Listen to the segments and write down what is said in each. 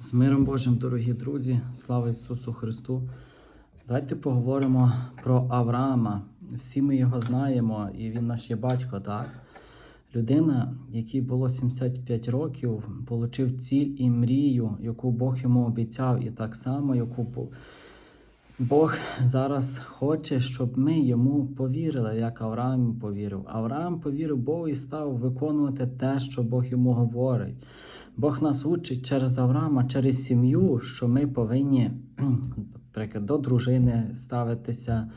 З миром Божим, дорогі друзі, слава Ісусу Христу. Давайте поговоримо про Авраама. Всі ми його знаємо, і він наш є батько, так? Людина, якій було 75 років, отримав ціль і мрію, яку Бог йому обіцяв, і так само, яку Бог зараз хоче, щоб ми йому повірили, як Авраам повірив. Авраам повірив Богу і став виконувати те, що Бог йому говорить. Бог нас учить через Авраама, через сім'ю, що ми повинні наприклад, до дружини ставитися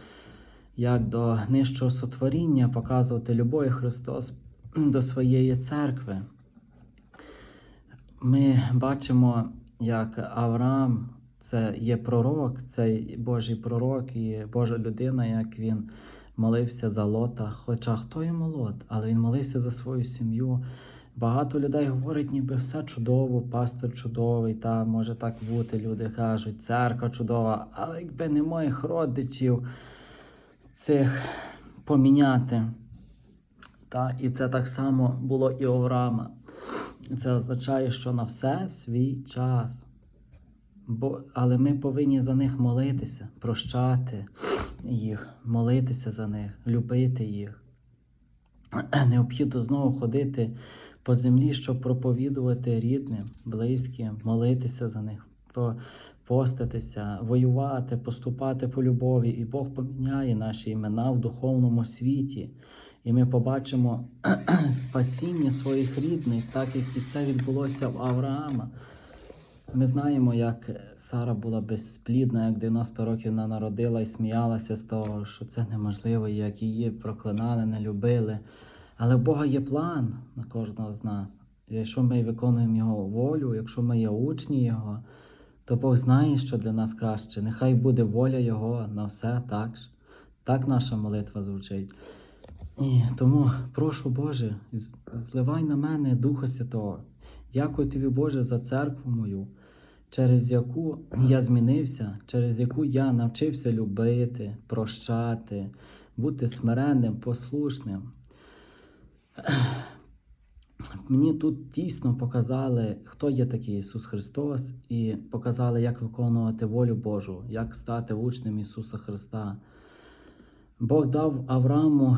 як до нижчого сотворіння, показувати любов Христос до своєї церкви. Ми бачимо, як Авраам це є пророк, це Божий пророк і Божа людина, як він молився за Лота. Хоча хто йому Лот, але він молився за свою сім'ю. Багато людей говорять, ніби все чудово, пастор чудовий, та може так бути. Люди кажуть, церква чудова, але якби не моїх родичів цих поміняти. Та, і це так само було і у Авраама. Це означає, що на все свій час. Бо, але ми повинні за них молитися, прощати їх, молитися за них, любити їх. Необхідно знову ходити по землі, щоб проповідувати рідним, близьким, молитися за них, по- поститися, воювати, поступати по любові. І Бог поміняє наші імена в духовному світі. І ми побачимо спасіння своїх рідних, так як і це відбулося в Авраама. Ми знаємо, як Сара була безплідна, як 90 років вона народила і сміялася з того, що це неможливо, як її проклинали, не любили. Але у Бога є план на кожного з нас. І Якщо ми виконуємо Його волю, якщо ми є учні Його, то Бог знає, що для нас краще. Нехай буде воля Його на все так. ж. Так наша молитва звучить. І тому прошу Боже, зливай на мене Духа Святого. Дякую тобі, Боже, за церкву мою, через яку я змінився, через яку я навчився любити, прощати, бути смиренним, послушним. Мені тут дійсно показали, хто є такий Ісус Христос, і показали, як виконувати волю Божу, як стати учнем Ісуса Христа. Бог дав Аврааму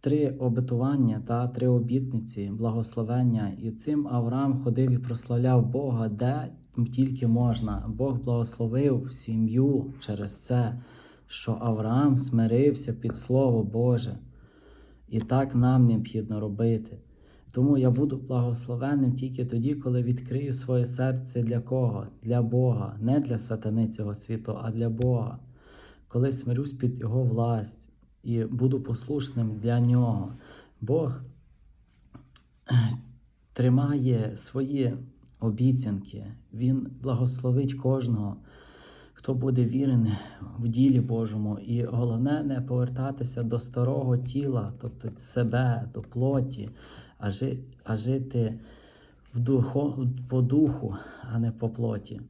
три обетування та три обітниці, благословення, і цим Авраам ходив і прославляв Бога, де тільки можна. Бог благословив сім'ю через це, що Авраам смирився під Слово Боже. І так нам необхідно робити. Тому я буду благословенним тільки тоді, коли відкрию своє серце для кого? Для Бога, не для сатани цього світу, а для Бога. Коли смирюсь під Його власть і буду послушним для Нього. Бог тримає свої обіцянки, Він благословить кожного, хто буде вірений в ділі Божому. І головне не повертатися до старого тіла, тобто себе, до плоті, а, жи, а жити в духу, по духу, а не по плоті.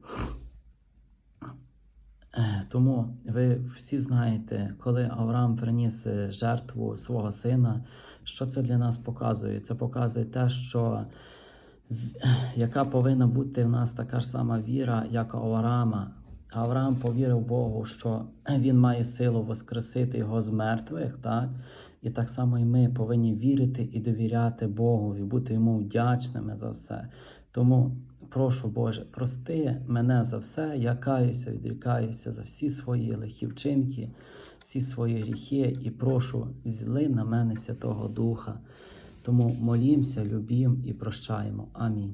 Тому ви всі знаєте, коли Авраам приніс е, жертву свого сина, що це для нас показує? Це показує те, що яка повинна бути в нас така ж сама віра, як у Авраама. Авраам повірив Богу, що він має силу воскресити його з мертвих, так? І так само і ми повинні вірити і довіряти Богу, і бути йому вдячними за все. Тому прошу Боже, прости мене за все, я каюся, відрікаюся за всі свої лихі вчинки, всі свої гріхи, і прошу, зіли на мене Святого Духа. Тому молімося, любім і прощаємо. Амінь.